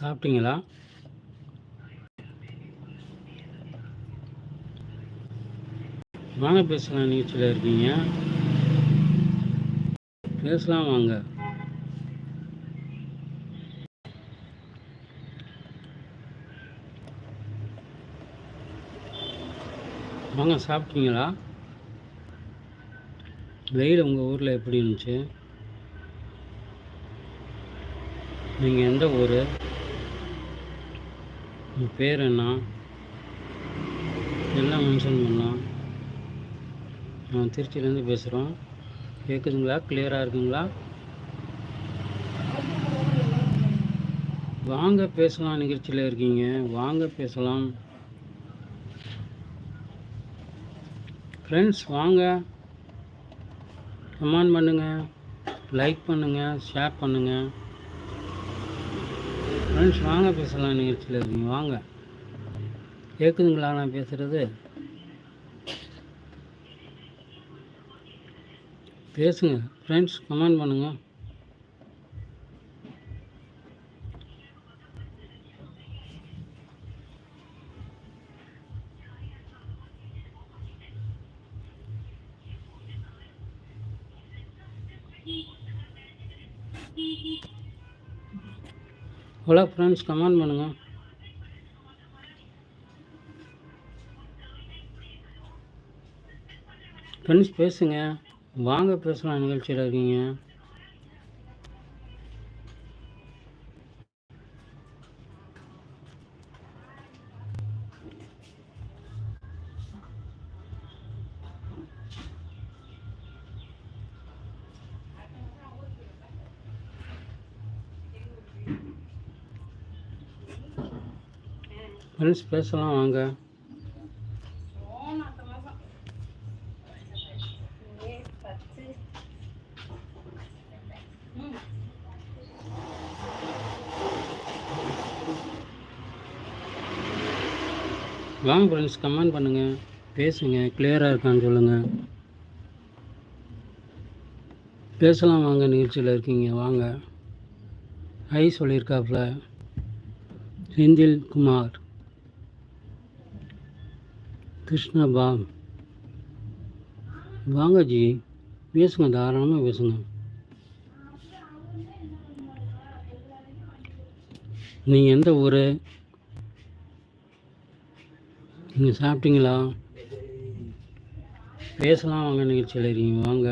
சாப்பிட்டீங்களா? வாங்க பேசலாம் நிகழ்ச்சியில் இருக்கீங்க? பேசலாம் வாங்க. வாங்க சாப்பிட்டீங்களா? வெயில் உங்கள் ஊரில் எப்படி இருந்துச்சு? நீங்கள் எந்த ஊர்? உங்கள் பேர் என்ன? எல்லாம் மென்ஷன் பண்ணலாம்? நான் திருச்சியிலேருந்து பேசுகிறோம் கேட்குதுங்களா கிளியராக இருக்குங்களா? வாங்க பேசலாம் நிகழ்ச்சியில் இருக்கீங்க. வாங்க பேசலாம். ஃப்ரெண்ட்ஸ் வாங்க. கமெண்ட் பண்ணுங்கள் லைக் பண்ணுங்கள் ஷேர் பண்ணுங்கள் ஃப்ரெண்ட்ஸ் வாங்க பேசலாம் நிகழ்ச்சியில். இருக்கீங்க வாங்க. கேட்குதுங்களா நான் பேசுகிறது பேசுங்க. ஃப்ரெண்ட்ஸ் கமெண்ட் பண்ணுங்கள் ஹலோ ஃப்ரெண்ட்ஸ் கமெண்ட் பண்ணுங்கள் ஃப்ரெண்ட்ஸ் பேசுங்க. வாங்க பேசலாம். நிகழ்ச்சியில் இருக்கீங்க. ஃப்ரெண்ட்ஸ் பேசலாம் வாங்க. வாங்க ஃப்ரெண்ட்ஸ் கமெண்ட் பண்ணுங்கள் பேசுங்க கிளியராக இருக்கான்னு சொல்லுங்கள் பேசலாம் வாங்க நிகழ்ச்சியில் இருக்கீங்க வாங்க. ஐ சொல்லியிருக்காப்புல செந்தில் குமார். கிருஷ்ணா பா வாங்க ஜி பேசுங்க தாராளமாக பேசுங்க. நீங்கள் எந்த ஊர்? நீங்கள் சாப்பிட்டீங்களா? பேசலாம் வாங்க நிகழ்ச்சியில் இருக்கீங்க வாங்க.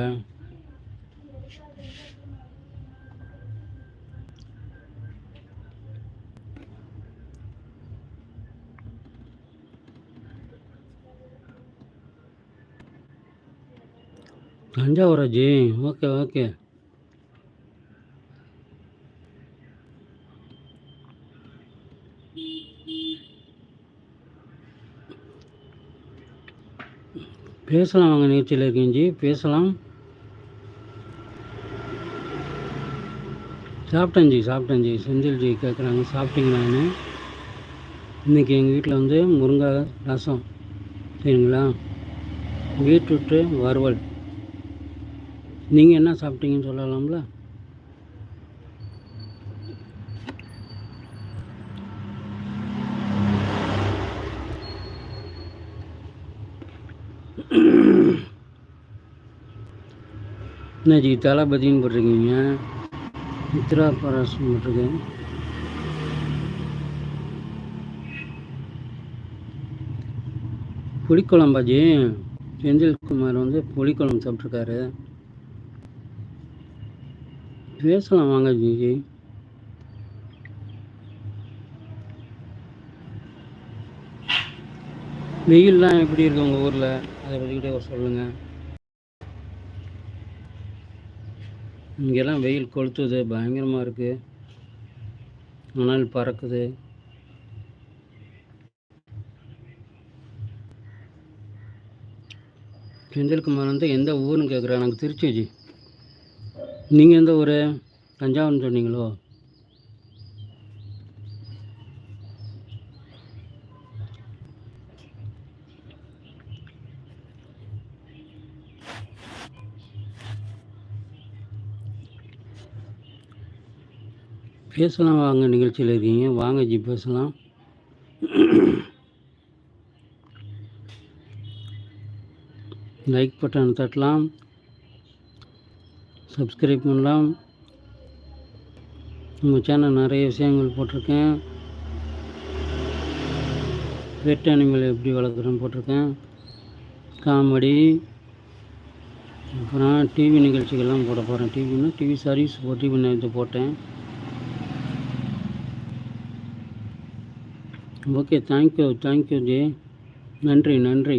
தஞ்சாவூரா ஜி? Okay okay. பேசலாம் வாங்க நிகழ்ச்சியில் இருக்கீங்க ஜி. பேசலாம். சாப்பிட்டேன் ஜி சாப்பிட்டேன் ஜி. செந்தில் ஜி கேட்குறாங்க சாப்பிட்டீங்களான்னு இன்றைக்கி எங்கள் வீட்டில் வந்து முருங்கை ரசம் சரிங்களா? பீட்ரூட்டு வறுவல். நீங்கள் என்ன சாப்பிட்டீங்கன்னு சொல்லலாம்ல? என்ன ஜி தளபதின்னு போட்டிருக்கீங்க. மித்ரா பராசம் போட்டிருக்கேன். புளிக்குழம்பாஜி செந்தில்குமார் வந்து புளிக்குழம்பு சாப்பிட்ருக்காரு பேசலாம் வாங்க ஜிஜி வெயில்லாம் எப்படி இருக்கு உங்கள் ஊரில்? அதை பற்றிக்கிட்டே சொல்லுங்கள் இங்கெல்லாம் வெயில் கொளுத்துது பயங்கரமாக இருக்குது மணல் பறக்குது. செந்தில்குமார் வந்து எந்த ஊருன்னு கேட்குறேன் எனக்கு திருச்சி ஜி. நீங்கள் எந்த ஊர்? தஞ்சாவூர்னு சொன்னீங்களோ? பேசலாம் வாங்க நிகழ்ச்சியில் இருக்கீங்க. வாங்க ஜி பேசலாம். லைக் பட்டன் தட்டலாம். சப்ஸ்கிரைப் பண்ணலாம். உங்கள் சேனல் நிறைய விஷயங்கள் போட்டிருக்கேன். பெட் அனிமல் எப்படி வளர்க்குறேன்னு போட்டிருக்கேன். காமெடி அப்புறம் டிவி நிகழ்ச்சிகள்லாம் போட போகிறேன் டிவினா டிவி சர்வீஸ் டிவி நேற்று போட்டேன். ஓகே தேங்க்யூ தேங்க்யூ ஜி நன்றி நன்றி.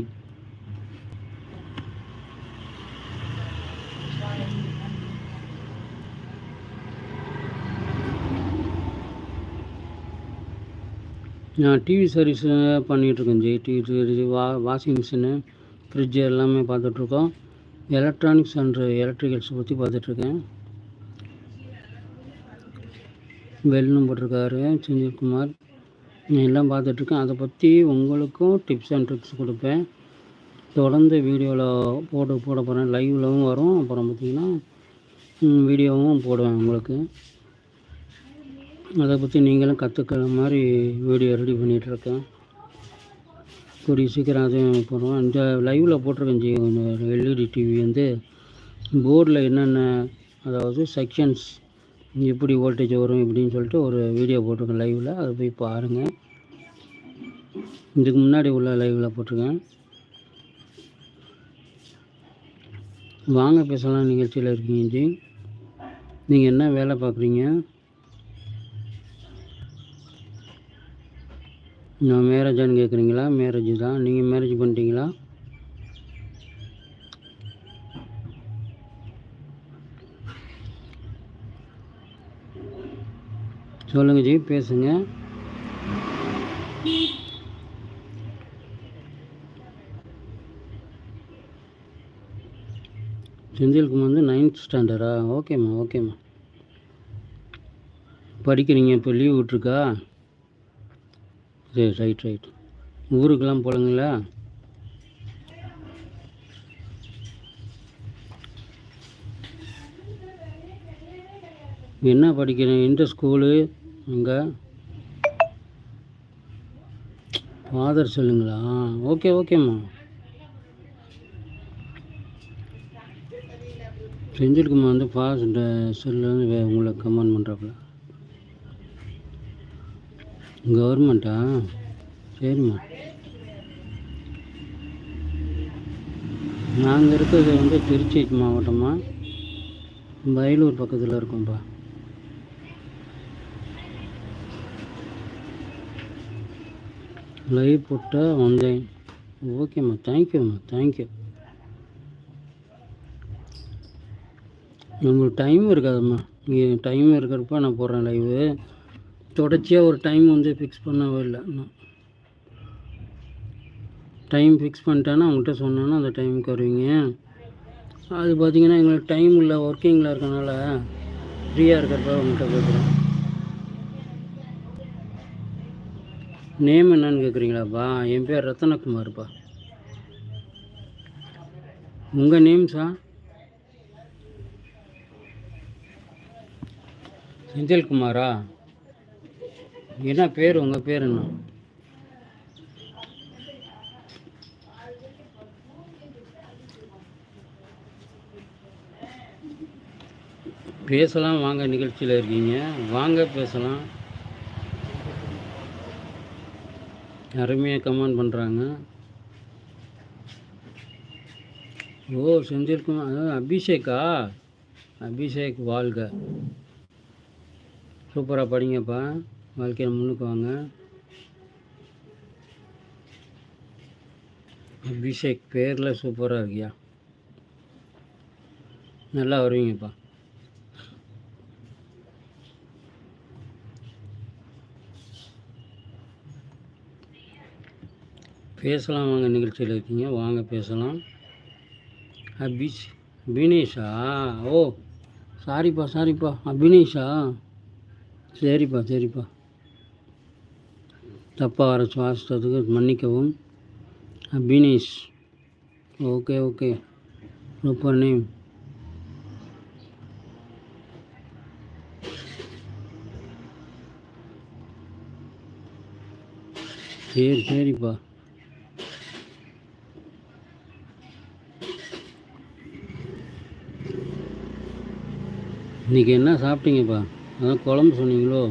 நான் டிவி சர்வீஸு பண்ணிகிட்ருக்கேன் ஜி டிவி சர்வீஸ் வா வாஷிங் மிஷினு ஃப்ரிட்ஜு எல்லாமே பார்த்துட்ருக்கோம் எலக்ட்ரானிக்ஸ் அண்ட் எலக்ட்ரிக்கல்ஸ் பற்றி பார்த்துட்ருக்கேன் வெல்லும் போட்டிருக்காரு செந்தில்குமார் எல்லாம் பார்த்துட்ருக்கேன் அதை பற்றி உங்களுக்கும் டிப்ஸ் அண்ட் ட்ரிக்ஸ் கொடுப்பேன். தொடர்ந்து வீடியோவில் போட்டு போட போகிறேன் லைவ்லவும் வரும். அப்புறம் பார்த்திங்கன்னா வீடியோவும் போடுவேன் உங்களுக்கு. அதை பற்றி நீங்களும் கற்றுக்கிற மாதிரி வீடியோ ரெடி பண்ணிகிட்ருக்கேன் கூடிய சீக்கிரம் அதையும் போடுவோம். இந்த லைவில் போட்டிருக்கேன் ஜி எல்இடி டிவி வந்து. போர்டில் என்னென்ன அதாவது செக்ஷன்ஸ் எப்படி வோல்டேஜ் வரும் இப்படின்னு சொல்லிட்டு ஒரு வீடியோ போட்டிருக்கேன் லைவில் அதை போய் பாருங்கள் இதுக்கு முன்னாடி உள்ள லைவில் போட்டிருக்கேன். வாங்க பேசலாம் நிகழ்ச்சியில் இருக்கீங்க ஜி. நீங்கள் என்ன வேலை பார்க்குறீங்க? நான் மேரேஜான்னு கேட்குறீங்களா மேரேஜ் தான் நீங்கள் மேரேஜ் பண்ணிட்டீங்களா? சொல்லுங்கள் ஜி பேசுங்க. செந்தில்குமார் வந்து நைன்த் ஸ்டாண்டர்டா ஓகேம்மா ஓகேம்மா. படிக்கிறீங்க இப்போ லீவ் விட்ருக்கா சரி ரைட் ரைட் ஊருக்கெல்லாம் போகலங்களா என்ன படிக்கிறேன்? எந்த ஸ்கூலு அங்கே? ஃபாதர் சொல்லுங்களா? ஓகே ஓகேம்மா செஞ்சிருக்குமா வந்து பாஸ் செல்லு வே- உங்களை கமெண்ட் பண்ணுறாப்புல கவர்மெண்ட்டா சரிம்மா. நாங்கள் இருக்கிறது வந்து திருச்சி மாவட்டமாக வயலூர் பக்கத்தில் இருக்கோம்ப்பா. லைவ் போட்டால் வந்தேன் ஓகேம்மா தேங்க்யூம்மா தேங்க்யூ உங்களுக்கு டைம் இருக்காதும்மா. நீங்கள் டைம் இருக்கிறப்ப நான் போடுறேன் லைவு தொடர்ச்சியாக ஒரு டைம் வந்து ஃபிக்ஸ் பண்ணவே இல்லை. இன்னும் டைம் ஃபிக்ஸ் பண்ணிட்டேன்னா அவங்கள்ட்ட சொன்னேன்னா அந்த டைமுக்கு வருவீங்க. அது பார்த்தீங்கன்னா எங்களுக்கு டைம் இல்லை ஒர்க்கிங்கில் இருக்கனால ஃப்ரீயாக இருக்கிறப்ப உங்கள்கிட்ட கேட்குறேன் நேம் என்னன்னு கேட்குறீங்களாப்பா என் பேர் ரத்தனகுமார்ப்பா. உங்கள் நேம் சார் செந்தில்குமாரா? என்ன பேர் உங்கள் பேர் என்ன? பேசலாம் வாங்க நிகழ்ச்சியில் இருக்கீங்க. வாங்க பேசலாம். அருமையாக கமெண்ட் பண்ணுறாங்க ஓ செஞ்சிருக்கோம். அபிஷேக்கா? அபிஷேக் வாழ்க. சூப்பராக படிங்கப்பா. வாழ்க்கையில் முன்னுக்கு வாங்க. அபிஷேக் பேரில் சூப்பராக இருக்கியா? நல்லா வருவீங்கப்பா. பேசலாம் வாங்க நிகழ்ச்சியில் இருக்கீங்க. வாங்க பேசலாம். அபிஷ் அபினேஷா ஓ சாரிப்பா சாரிப்பா. அபினேஷா? சரிப்பா சரிப்பா. தப்பாக வர சுவாசத்துக்கு மன்னிக்கவும். Abinesh. Okay okay. Super name சரி சரிப்பா. இன்றைக்கி என்ன சாப்பிட்டீங்கப்பா? அதான் குழம்பு சொன்னீங்களோ?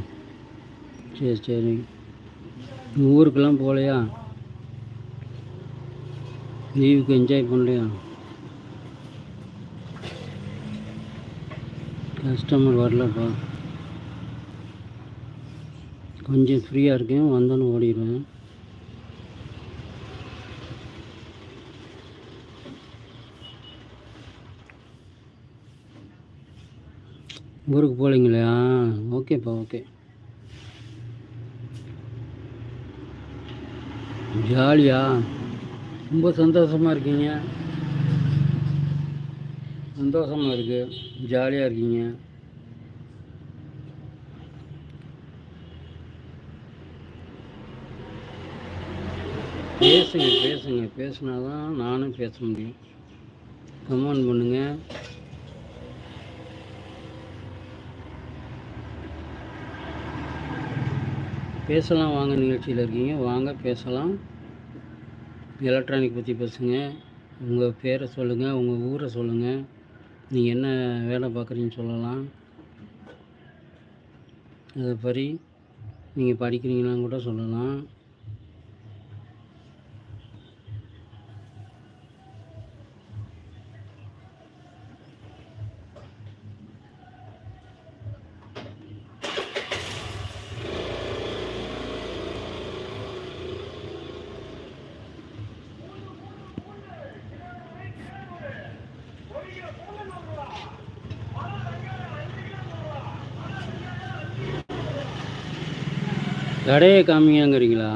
சரி சரிங்க ஊருக்கெல்லாம் போகலையா? லீவுக்கு என்ஜாய் பண்ணலையா? கஸ்டமர் வரலப்பா. கொஞ்சம் ஃப்ரீயாக இருக்கேன் வந்தோன்னு ஓடிடுவேன். ஊருக்கு போகலைங்களா ஓகேப்பா ஓகே. ஜாலியா? ரொம்ப சந்தோஷமாக இருக்கீங்க. சந்தோஷமாக இருக்கு. ஜாலியாக இருக்கீங்க. பேசுங்க பேசுங்க. பேசினா தான் நானும் பேச முடியும். கமெண்ட் பண்ணுங்கள் பேசலாம். வாங்க நிகழ்ச்சியில் இருக்கீங்க. வாங்க பேசலாம். எலக்ட்ரானிக் பற்றி பேசுங்க. உங்கள் பேரை சொல்லுங்கள் உங்கள் ஊரை சொல்லுங்கள் நீங்கள் என்ன வேலை பார்க்குறீங்கன்னு சொல்லலாம். அதை படி நீங்கள் படிக்கிறீங்களான்னு கூட சொல்லலாம். கடையை காமிங்கிறீங்களா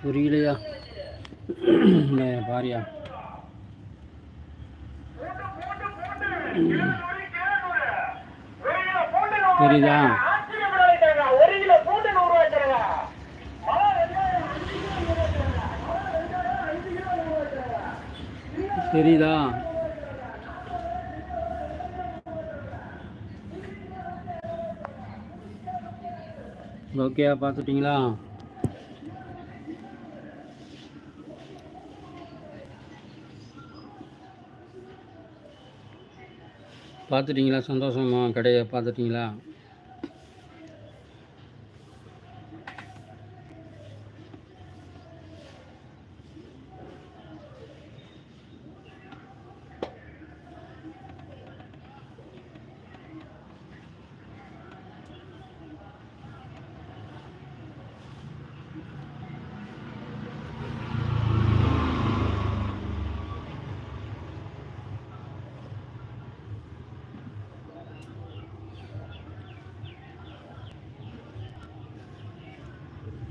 புரியலையா? பாரியா. புரியுதா? ஒரு தெரியுதா ஓகேயா பார்த்துட்டிங்களா? பார்த்துட்டிங்களா? சந்தோஷமா கடையை பார்த்துட்டிங்களா?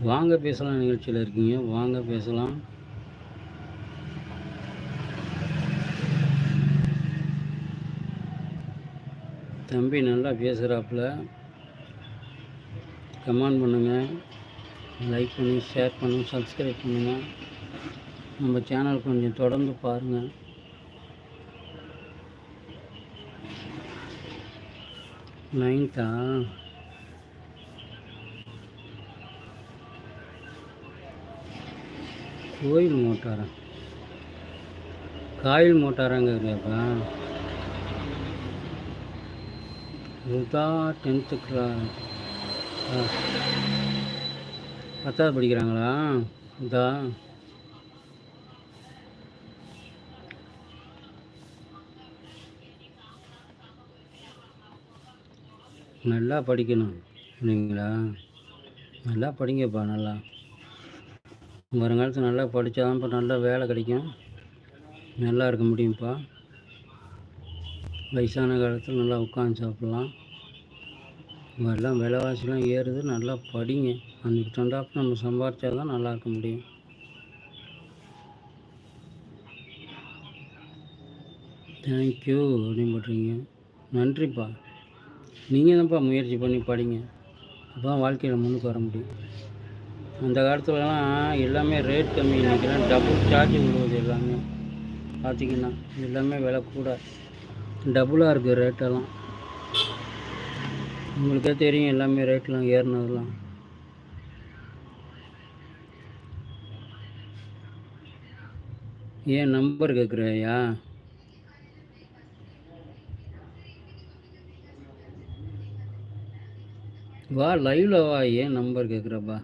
வாங்க பேசலாம் நிகழ்ச்சியில் இருக்கீங்க. வாங்க பேசலாம். தம்பி நல்லா பேசுகிறாப்புல கமெண்ட் பண்ணுங்கள் லைக் பண்ணி ஷேர் பண்ணுங்கள் சப்ஸ்கிரைப் பண்ணுங்கள் நம்ம சேனல் கொஞ்சம் தொடர்ந்து பாருங்கள் நைன்த்தா கோயில் மோட்டாரா? காயில் மோட்டாராங்க இல்லையாப்பா இதுதான் டென்த்து கிளா பத்தாவது படிக்கிறாங்களா? இதா? நல்லா படிக்கணும் இல்லைங்களா நல்லா படிங்கப்பா நல்லா. வருங்காலத்தில் நல்லா படித்தாதான்ப்பா நல்லா வேலை கிடைக்கும். நல்லா இருக்க முடியும்ப்பா. வயசான காலத்தில் நல்லா உட்காந்து சாப்பிட்லாம். எல்லாம் விலைவாசிலாம் ஏறுது நல்லா படிங்க. அன்றைக்கி தகுந்தாப்புல நம்ம சம்பாரித்தா தான் நல்லா இருக்க முடியும். தேங்க்யூ அப்படின்னு போட்டுறீங்க நன்றிப்பா. நீங்கள் தான்ப்பா முயற்சி பண்ணி படிங்க. அப்போ தான் வாழ்க்கையில் முன்னுக்கு வர முடியும். அந்த காலத்துலலாம் எல்லாமே ரேட் கம்மி. இன்றைக்கெல்லாம் டபுள் சார்ஜ் விழுவுது எல்லாமே. பார்த்திங்கன்னா எல்லாமே விலை கூட. டபுளாக இருக்குது ரேட்டெல்லாம் உங்களுக்கே தெரியும் எல்லாமே ரேட்லாம் ஏறினதெல்லாம். ஏன் நம்பர் கேட்குறியா வா லைவில் வா ஏன் நம்பர் கேட்குறப்பா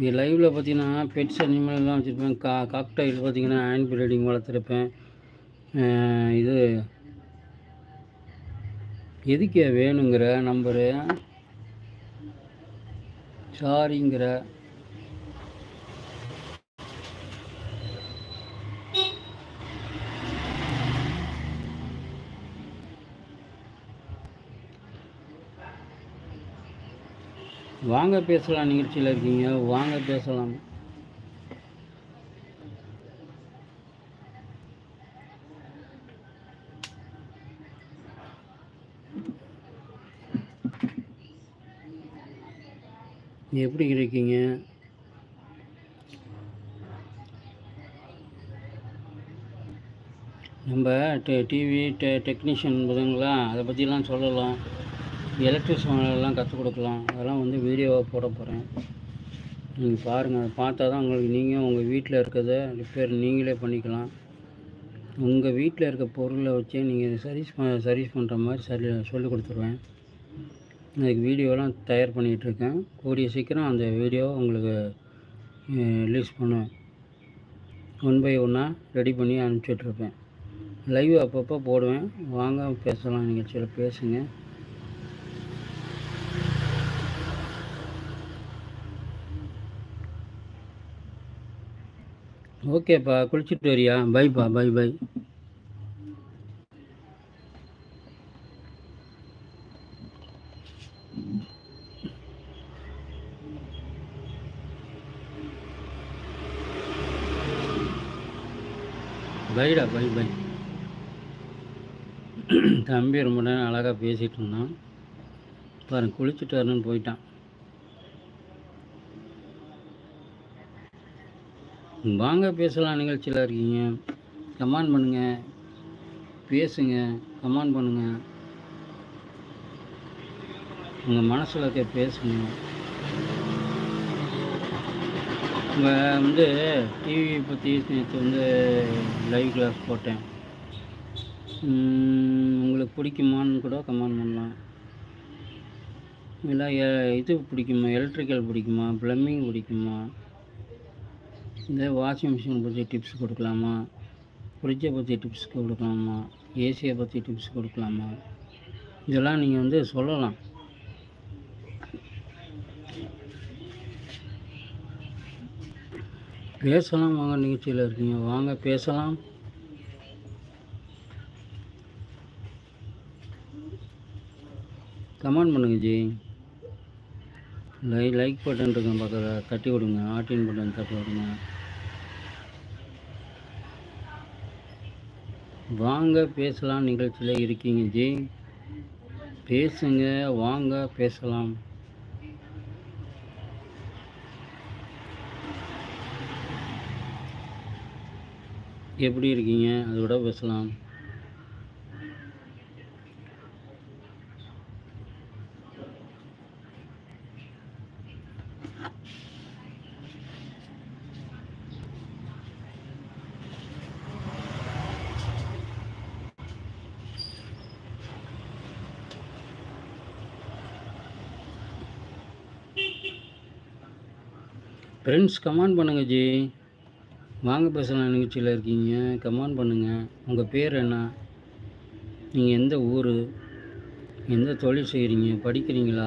இங்கே லைவில் பார்த்தீங்கன்னா பெட்ஸ் அனிமல்லாம் வச்சுருப்பேன். கா காக்டைல் பார்த்தீங்கன்னா ஹேண்ட் ப்ரீடிங் வளர்த்துருப்பேன். இது எதுக்கு வேணுங்கிற நம்பரு சாரிங்கிற வாங்க பேசலாம் நிகழ்ச்சியில் இருக்கீங்க. வாங்க பேசலாம். எப்படி இருக்கீங்க? நம்ம டெ டிவி டெ டெக்னீஷியன் பார்த்தீங்களா அதை பற்றிலாம் சொல்லலாம். எலக்ட்ரிஷியன் எல்லாம் கற்றுக் கொடுக்கலாம். அதெல்லாம் வந்து வீடியோவாக போட போகிறேன் நீங்கள் பாருங்கள் அதை பார்த்தா தான் உங்களுக்கு நீங்கள் உங்கள் வீட்டில் இருக்கிறத ரிப்பேர் நீங்களே பண்ணிக்கலாம். உங்கள் வீட்டில் இருக்க பொருளை வச்சே நீங்கள் சர்வீஸ் ப சர்வீஸ் பண்ணுற மாதிரி சரி சொல்லி கொடுத்துருவேன். அதுக்கு வீடியோலாம் தயார் பண்ணிகிட்ருக்கேன் கூடிய சீக்கிரம் அந்த வீடியோவை உங்களுக்கு ரிலீஸ் பண்ணுவேன். ஒன் பை ஒன்னாக ரெடி பண்ணி அனுப்பிச்சிட்ருப்பேன் லைவ் அப்பப்போ போடுவேன். வாங்க பேசலாம். நிகழ்ச்சியில் பேசுங்கள் ஓகேப்பா குளிச்சுட்டு வரியா? பைப்பா பை பை. பைடா பை பை. தம்பி ரொம்ப நேரம் அழகாக பேசிகிட்டு இருந்தான். பாருங்க குளிச்சுட்டு வரணும்னு போயிட்டான். வாங்க பேசலாம். நிகழ்ச்சியில் இருக்கீங்க. கமெண்ட் பண்ணுங்க. பேசுங்க. கமெண்ட் பண்ணுங்க. உங்கள் மனசில் இருக்க பேசுங்க. உங்கள் வந்து டிவி பற்றி நேற்று வந்து லைவ் கிளாஸ் போட்டேன். உங்களுக்கு பிடிக்குமான்னு கூட கமெண்ட் பண்ணலாம். இல்லை எ- இது பிடிக்குமா? எலக்ட்ரிக்கல் பிடிக்குமா? ப்ளம்பிங் பிடிக்குமா? இந்த வாஷிங் மிஷின் பற்றி டிப்ஸ் கொடுக்கலாமா? ஃப்ரிட்ஜை பற்றி டிப்ஸ் கொடுக்கலாமா? ஏசியை பற்றி டிப்ஸ் கொடுக்கலாமா? இதெல்லாம் நீங்கள் வந்து சொல்லலாம். பேசலாம் வாங்க நிகழ்ச்சியில் இருக்கீங்க. வாங்க பேசலாம். கமெண்ட் பண்ணுங்க ஜி. லை லைக் பட்டன் இருக்கும் பக்கத்தில். தட்டி விடுங்க. ஆட்டின் பட்டன் தட்டி விடுங்க. வாங்க பேசலாம் நிகழ்ச்சியில் இருக்கீங்க ஜி. பேசுங்க வாங்க பேசலாம். எப்படி இருக்கீங்க? அதோட பேசலாம். ஃப்ரெண்ட்ஸ் கமெண்ட் பண்ணுங்கள் ஜி வாங்க பேசலாம் நிகழ்ச்சியில் இருக்கீங்க. கமெண்ட் பண்ணுங்கள் உங்கள் பேர் என்ன? நீங்கள் எந்த ஊர்? எந்த தொழில் செய்கிறீங்க படிக்கிறீங்களா?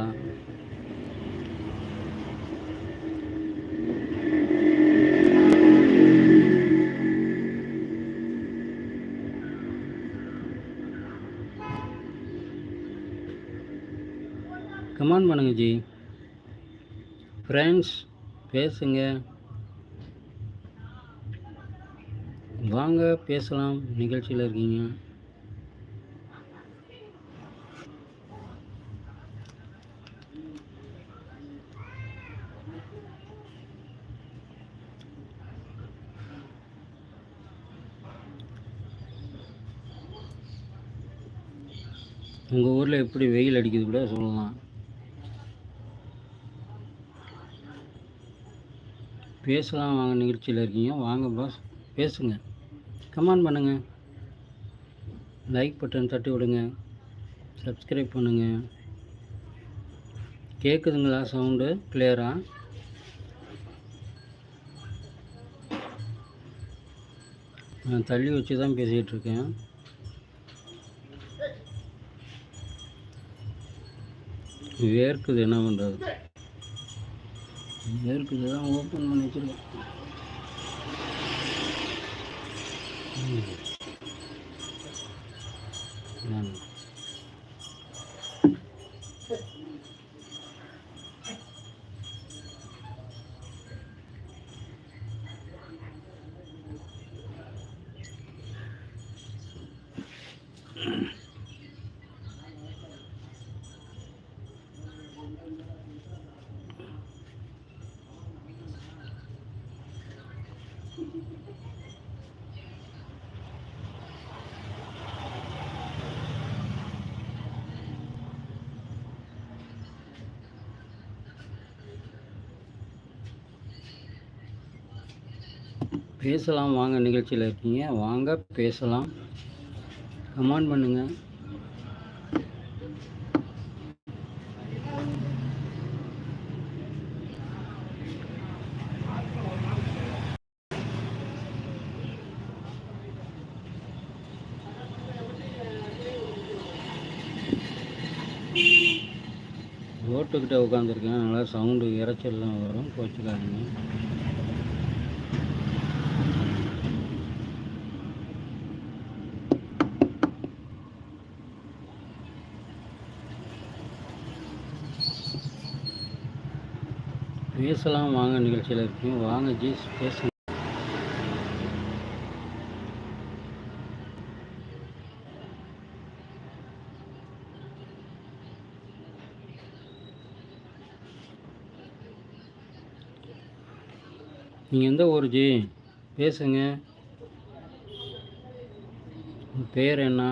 கமெண்ட் பண்ணுங்கள் ஜி ஃப்ரெண்ட்ஸ் பேசுங்க. வாங்க பேசலாம். நிகழ்ச்சியில் இருக்கீங்க. உங்கள் ஊரில் எப்படி வெயில் அடிக்குது கூட சொல்லலாம். பேசலாம் வாங்க நிகழ்ச்சியில் இருக்கீங்க. வாங்க பாஸ் பேசுங்க. கமெண்ட் பண்ணுங்கள் லைக் பட்டன் தட்டி விடுங்க. சப்ஸ்கிரைப் பண்ணுங்கள் கேட்குதுங்களா சவுண்டு கிளியராக நான் தள்ளி வச்சு தான் பேசிகிட்டு இருக்கேன். வேர்க்குது என்ன பண்ணுறது வேர்க்குது தான் ஓப்பன் பண்ணி வச்சுருக்கேன் நன்றி பேசலாம் வாங்க நிகழ்ச்சியில் இருக்கீங்க. வாங்க பேசலாம். கமெண்ட் பண்ணுங்கள் ரோட்டுக்கிட்ட உட்காந்துருக்கேன் நல்லா சவுண்டு இறைச்சல்லாம் வரும். கோச்சுக்காதீங்க பேசலாம் வாங்க நிகழ்ச்சியில் இருக்கீங்க. வாங்க ஜீஸ் பேசுங்க. நீங்கள் எந்த ஊர் ஜி? பேசுங்க. உங்க பேர் என்ன?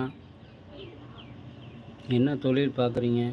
என்ன தொழில் பார்க்குறீங்க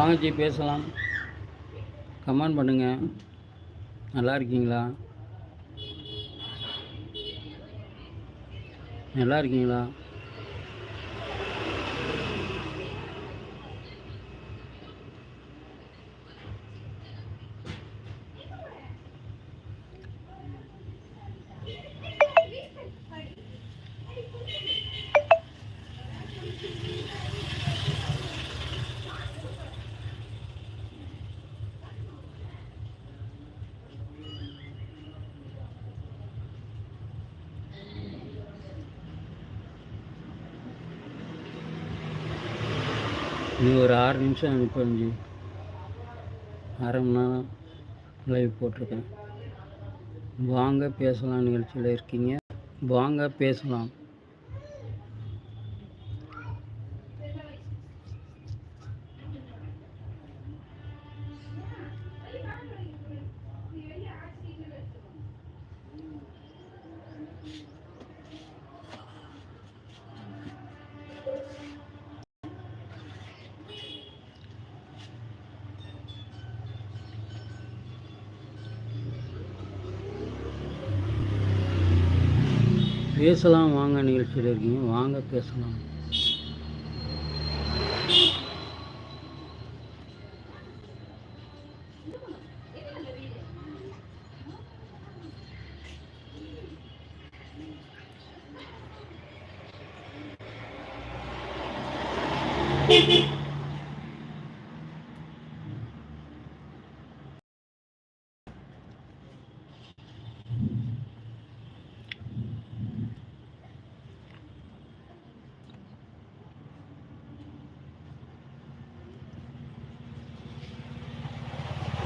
வாங்கச்சி பேசலாம். கமெண்ட் பண்ணுங்கள் நல்லா இருக்கீங்களா? நல்லா இருக்கீங்களா? நிமிஷம் அனுப்பணும் அரை மணி நேரம் லைவ் போட்டிருக்கேன். வாங்க பேசலாம் நிகழ்ச்சியில் இருக்கீங்க. வாங்க பேசலாம். பேசலாம் வாங்க நிகழ்ச்சியில் இருக்கீங்க வாங்க பேசலாம்.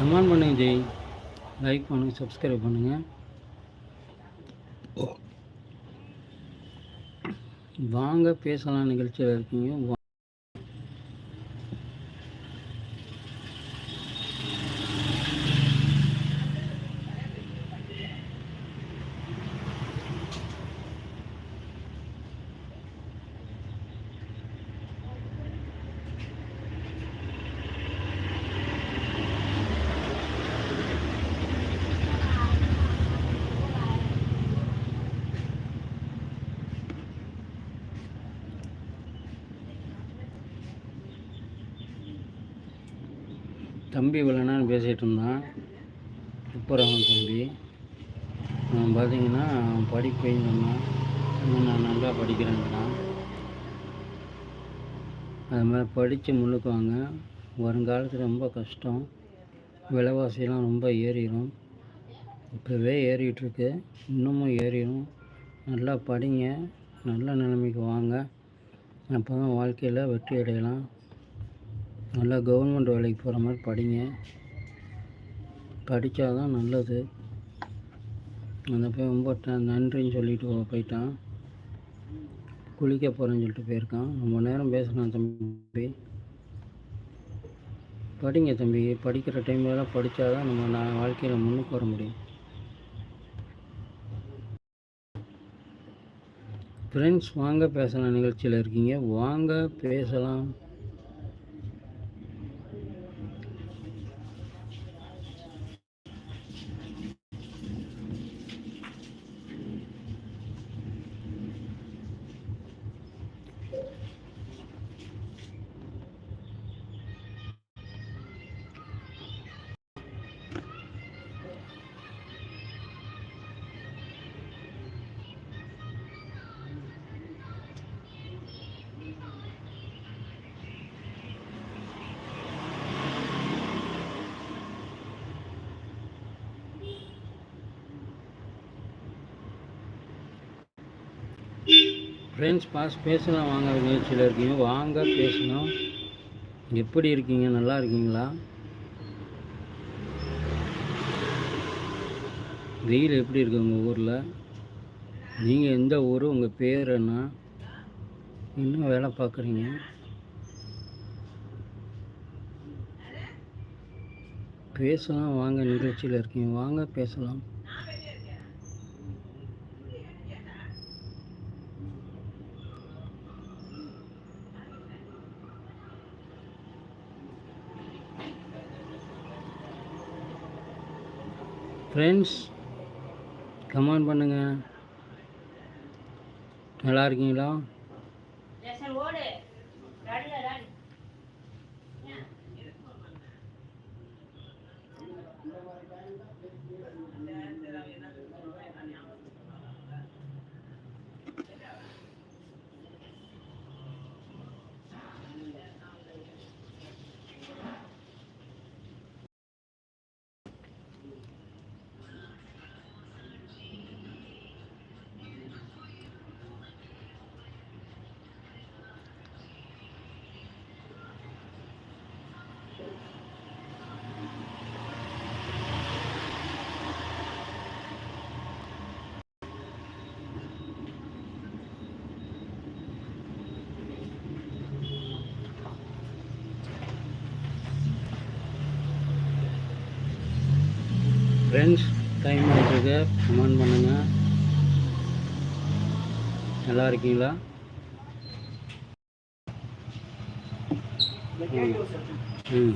கமெண்ட் பண்ணுங்கள் ஜெய். லைக் பண்ணுங்கள் சப்ஸ்கிரைப் பண்ணுங்கள் வாங்க பேசலாம் நிகழ்ச்சியில் இருக்கீங்க. தம்பி இவ்வளோ பேசிகிட்டு இருந்தான். துப்புரவன் தம்பி. அவன் பார்த்தீங்கன்னா அவன் படிப்பையும் சொன்னான். இன்னும் நான் நல்லா படிக்கிறேன்றான் அது மாதிரி படித்து முன்னுக்குவாங்க வருங்காலத்தில் ரொம்ப கஷ்டம். விலைவாசிலாம் ரொம்ப ஏறிடும் இப்போவே ஏறிட்டுருக்கு. இன்னமும் ஏறிடும் நல்லா படிங்க. நல்ல நிலைமைக்கு வாங்க. அப்போ தான் வாழ்க்கையில் வெற்றி அடையலாம். நல்லா கவர்மெண்ட் வேலைக்கு போகிற மாதிரி படிங்க. படித்தா தான் நல்லது. அந்த போய் ரொம்ப நன்றின்னு சொல்லிட்டு போயிட்டான். குளிக்க போகிறேன்னு சொல்லிட்டு போயிருக்கான். ரொம்ப நேரம் பேசினான் தம்பி. படிங்க தம்பி. படிக்கிற டைம்லலாம் படித்தா தான் நம்ம நான் வாழ்க்கையில் முன்னுக்கு வர முடியும். ஃப்ரெண்ட்ஸ் வாங்க பேசலாம் நிகழ்ச்சியில் இருக்கீங்க. வாங்க பேசலாம். பாஸ் பேசலாம் வாங்க நிகழ்ச்சியில் இருக்கீங்க. வாங்க பேசணும். எப்படி இருக்கீங்க? நல்லா இருக்கீங்களா? வெயில் எப்படி இருக்கு உங்கள் ஊரில்? நீங்கள் எந்த ஊர்? உங்கள் பேர் என்ன? இன்னும் வேலை பார்க்குறீங்க? பேசலாம் வாங்க நிகழ்ச்சியில் இருக்கீங்க. வாங்க பேசலாம். ஃப்ரெண்ட்ஸ் கமெண்ட் பண்ணுங்கள் நல்லா இருக்கீங்களா ஃப்ரெண்ட்ஸ் டைம் ஆகிட்டுருக்கு கமெண்ட் பண்ணுங்கள் நல்லா இருக்கீங்களா? ம். ம்.